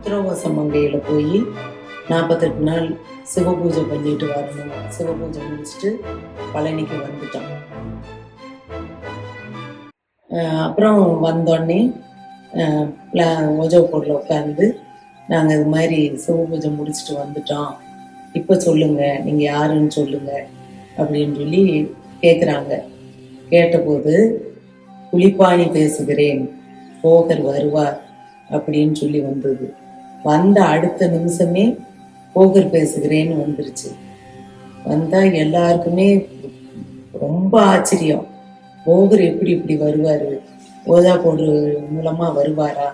உத்திரவாச மங்கையில் போய் நாற்பத்தெட்டு நாள் சிவபூஜை பண்ணிட்டு வரணும். சிவபூஜை முடிச்சுட்டு பழனிக்கு வந்துட்டோம். அப்புறம் வந்தோடனே ஓஜோப்பூரில் உட்காந்து நாங்கள் இது மாதிரி சிவபூஜை முடிச்சுட்டு வந்துட்டோம். இப்போ சொல்லுங்கள் நீங்கள் யாருன்னு சொல்லுங்கள் அப்படின்னு சொல்லி கேட்குறாங்க கேட்டபோது புலிப்பாணி பேசுகிறேன். போகர் வருவார் அப்படின்னு சொல்லி வந்தது. வந்த அடுத்த நிமிஷமே போகர் பேசுகிறேன்னு வந்துருச்சு. வந்தா எல்லாருக்குமே ரொம்ப ஆச்சரியம். போகர் எப்படி இப்படி வருவாரு? ஓதா போடு மூலமா வருவாரா?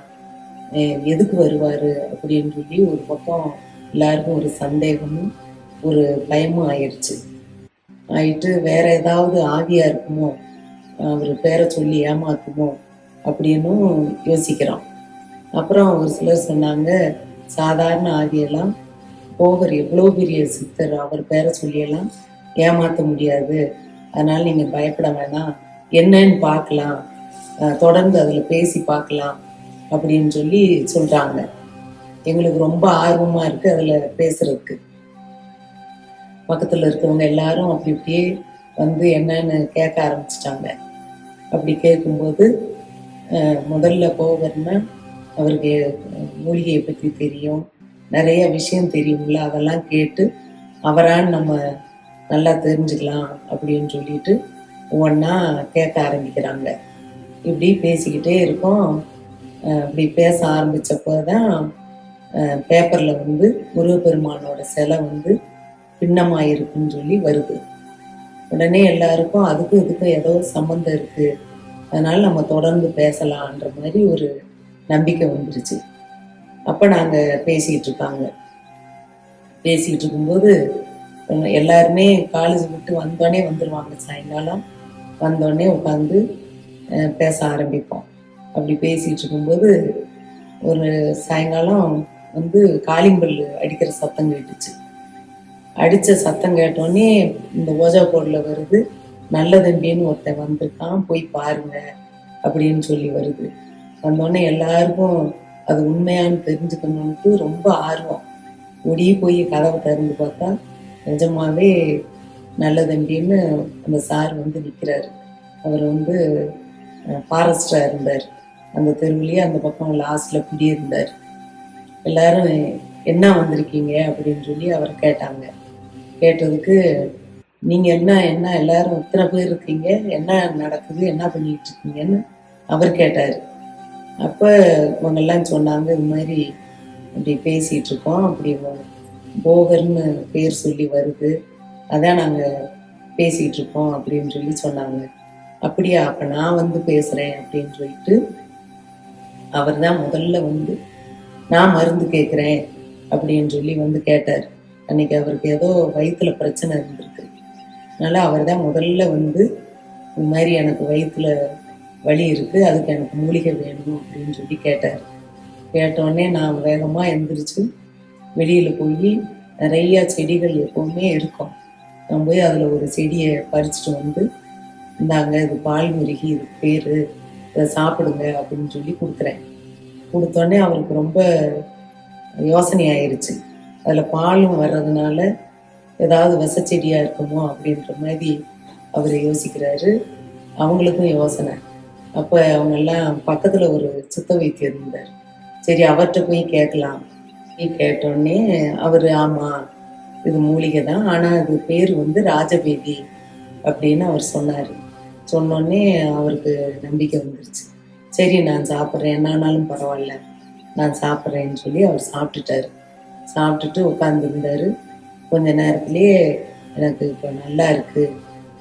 எதுக்கு வருவாரு? அப்படின்னு சொல்லி ஒரு பக்கம் எல்லாருக்கும் ஒரு சந்தேகமும் ஒரு பயமும் ஆயிடுச்சு ஆயிட்டு வேற ஏதாவது ஆவியா இருக்குமோ? அவர் பேரை சொல்லி ஏமாத்துமோ? அப்படின்னும் யோசிக்கிறோம் அப்புறம் ஒரு சிலர் சொன்னாங்க சாதாரண ஆவியெல்லாம் போகர் எவ்வளோ பெரிய சித்தர் அவர் பேரை சொல்லியெல்லாம் ஏமாற்ற முடியாது. அதனால நீங்க பயப்பட வேணாம். என்னன்னு பார்க்கலாம். தொடர்ந்து அதில் பேசி பார்க்கலாம். அப்படின்னு சொல்லி சொல்றாங்க. எங்களுக்கு ரொம்ப ஆர்வமா இருக்கு அதுல பேசுறதுக்கு. பக்கத்துல இருக்கிறவங்க எல்லாரும் அப்படி இப்படியே வந்து என்னன்னு கேட்க ஆரம்பிச்சிட்டாங்க. அப்படி கேட்கும்போது முதல்ல போகர்னா அவருக்கு மூலிகையை பற்றி தெரியும். நிறைய விஷயம் தெரியும்ல அதெல்லாம் கேட்டு அவரான்னு நம்ம நல்லா தெரிஞ்சுக்கலாம் அப்படின்னு சொல்லிட்டு ஒவ்வொன்றா கேட்க ஆரம்பிக்கிறாங்க. இப்படி பேசிக்கிட்டே இருக்கோம். இப்படி பேச ஆரம்பித்தப்போ தான் பேப்பரில் வந்து முருகப்பெருமானோட சிலை வந்து பின்னமாக இருக்குன்னு சொல்லி வருது. உடனே எல்லாருக்கும் அதுக்கும் இதுக்கும் ஏதோ சம்மந்தம் இருக்குது அதனால் நம்ம தொடர்ந்து பேசலான்ற மாதிரி ஒரு நம்பிக்கை வந்துருச்சு. அப்போ நாங்கள் பேசிக்கிட்டு இருக்காங்க. பேசிக்கிட்டு இருக்கும்போது எல்லாருமே காலேஜ் விட்டு வந்தோடனே வந்துடுவாங்க சாயங்காலம் வந்தோடனே உட்காந்து பேச ஆரம்பிப்போம். அப்படி பேசிகிட்டு இருக்கும்போது ஒரு சாயங்காலம் வந்து காளிம்பல் அடிக்கிற சத்தம் கேட்டுச்சு. அடித்த சத்தம் கேட்டோடனே இந்த ஓஜா போர்டில் வருது. நல்ல தம்பின்னு ஒருத்தன் வந்திருக்கான். போய் பாருங்க அப்படின்னு சொல்லி வருது. வந்தோடனே எல்லாருக்கும் அது உண்மையான்னு தெரிஞ்சுக்கணும்ட்டு ரொம்ப ஆர்வம். ஒடியே போய் கதவை திறந்து பார்த்தா நிஜமாவே நல்ல தம்பின்னு அந்த சார் வந்து நிற்கிறாரு அவர் வந்து ஃபாரஸ்டா இருந்தார். அந்த தெருவிலேயே அந்த பக்கம் லாஸ்ட்ல குடியிருந்தார். எல்லாரும் என்ன வந்திருக்கீங்க? அப்படின்னு சொல்லி அவர் கேட்டாங்க. கேட்டதுக்கு நீங்க என்ன என்ன எல்லாரும் இத்தனை பேர் இருக்கீங்க? என்ன நடக்குது? என்ன பண்ணிட்டு இருக்கீங்கன்னு? அவர் கேட்டாரு. அப்போ இவங்கெல்லாம் சொன்னாங்க இது மாதிரி அப்படி பேசிகிட்டு இருக்கோம் அப்படி போகர்னு பேர் சொல்லி வருது. அதான் நாங்கள் பேசிகிட்டு இருக்கோம் அப்படின்னு சொல்லி சொன்னாங்க. அப்படியா அப்போ நான் வந்து பேசுகிறேன் அப்படின்னு சொல்லிட்டு அவர் தான் முதல்ல வந்து நான் மருந்து கேட்குறேன் அப்படின்னு சொல்லி வந்து கேட்டார். அன்னைக்கு அவருக்கு ஏதோ வயிற்றுல பிரச்சனை இருந்திருக்கு. அதனால அவர் தான் முதல்ல வந்து இது மாதிரி எனக்கு வயிற்றுல வலி இருக்கு. அதுக்கு எனக்கு மூலிகை வேணும் அப்படின்னு சொல்லி கேட்டார். கேட்டோடனே நான் வேகமாக எந்திரிச்சு வெளியில் போய் நிறையா செடிகள் எப்பவுமே இருக்கும். நான் போய் அதில் ஒரு செடியை பறிச்சுட்டு வந்து இந்தாங்க இது பால் முருகி இது பேர் இதை சாப்பிடுங்க அப்படின்னு சொல்லி கொடுக்குறேன். கொடுத்தோடனே அவருக்கு ரொம்ப யோசனை ஆயிருச்சு அதில் பாலும் வர்றதுனால ஏதாவது வசச்செடியாக இருக்குமோ அப்படின்ற மாதிரி அவர் யோசிக்கிறாரு. அவங்களுக்கும் யோசனை. அப்போ அவங்கெல்லாம் பக்கத்தில் ஒரு சித்த வைத்தியர் இருந்தார். சரி அவர்கிட்ட போய் கேட்கலாம். போய் கேட்டோடனே அவர் ஆமாம் இது மூலிகை தான். ஆனால் அது பேர் வந்து ராஜபேதி அப்படின்னு அவர் சொன்னார். சொன்னோடனே அவருக்கு நம்பிக்கை வந்துருச்சு. சரி நான் சாப்பிட்றேன். என்னானாலும் பரவாயில்ல. நான் சாப்பிட்றேன்னு சொல்லி அவர் சாப்பிட்டுட்டாரு. சாப்பிட்டுட்டு உட்காந்துருந்தாரு கொஞ்ச நேரத்துலேயே எனக்கு இப்போ நல்லா இருக்குது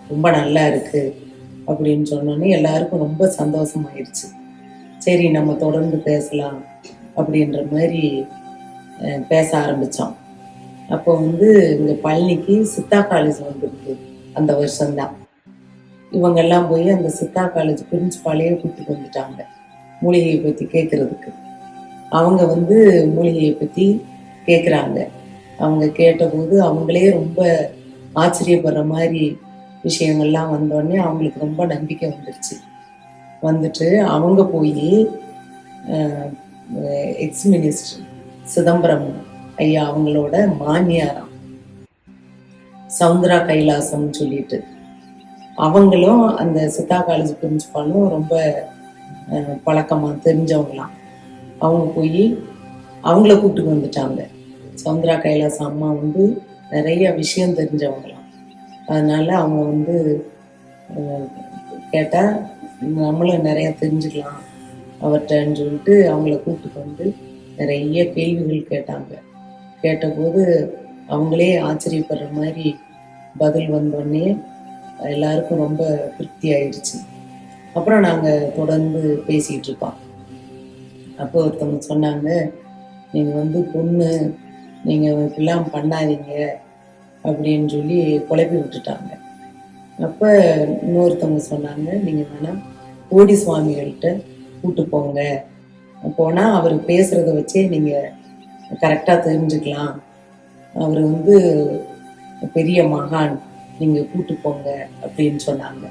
ரொம்ப நல்லா இருக்குது அப்படின்னு சொன்னோன்னே எல்லாருக்கும் ரொம்ப சந்தோஷமாயிருச்சு. சரி நம்ம தொடர்ந்து பேசலாம் அப்படின்ற மாதிரி பேச ஆரம்பித்தோம் அப்போ வந்து இங்கே பழனிக்கு சித்தா காலேஜ் வந்திருக்கு அந்த வருஷம்தான். இவங்கெல்லாம் போய் அந்த சித்தா காலேஜ் பிரின்ஸ்பாலையே கூப்பிட்டு வந்துட்டாங்க மூலிகையை பற்றி கேட்குறதுக்கு அவங்க வந்து மூலிகையை பற்றி கேட்குறாங்க அவங்க கேட்டபோது அவங்களே ரொம்ப ஆச்சரியப்படுற மாதிரி விஷயங்கள்லாம் வந்தோடனே அவங்களுக்கு ரொம்ப நம்பிக்கை வந்துருச்சு. வந்துட்டு அவங்க போய் எக்ஸ் மினிஸ்டர் சிதம்பரம் ஐயா அவங்களோட மாமியாராம். சவுந்தரா கைலாசம்னு சொல்லிட்டு. அவங்களும் அந்த சித்தா காலேஜ் பிரின்சிபாலும் ரொம்ப பழக்கமாக பழக்கமா தெரிஞ்சவங்களாம். அவங்க போய் அவங்கள கூப்பிட்டு வந்துட்டாங்க. சவுந்தரா கைலாசம் அம்மா வந்து நிறைய விஷயம் தெரிஞ்சவங்களாம் அதனால அவங்க வந்து கேட்டால் நம்மளும் நிறைய தெரிஞ்சுக்கலாம் அவர்கிட்டன்னு சொல்லிட்டு அவங்கள கூப்பிட்டு வந்து நிறைய கேள்விகள் கேட்டாங்க. கேட்டபோது அவங்களே ஆச்சரியப்படுற மாதிரி பதில் வந்தோடனே எல்லாருக்கும் ரொம்ப திருப்தி ஆயிடுச்சு. அப்புறம் நாங்கள் தொடர்ந்து பேசிகிட்டு இருக்கோம். அப்போ ஒருத்தவங்க சொன்னாங்க நீங்கள் வந்து பொண்ணு நீங்கள் இப்படிலாம் பண்ணாதீங்க. அப்படின்னு சொல்லி குழப்பி விட்டுட்டாங்க. அப்போ இன்னொருத்தவங்க சொன்னாங்க நீங்கள் வேணால் கோடி சுவாமிகள்கிட்ட கூட்டு போங்க. போனால் அவர் பேசுகிறத வச்சே நீங்கள் கரெக்டாக தெரிஞ்சுக்கலாம். அவர் வந்து பெரிய மகான். நீங்கள் கூட்டு போங்க. அப்படின்னு சொன்னாங்க.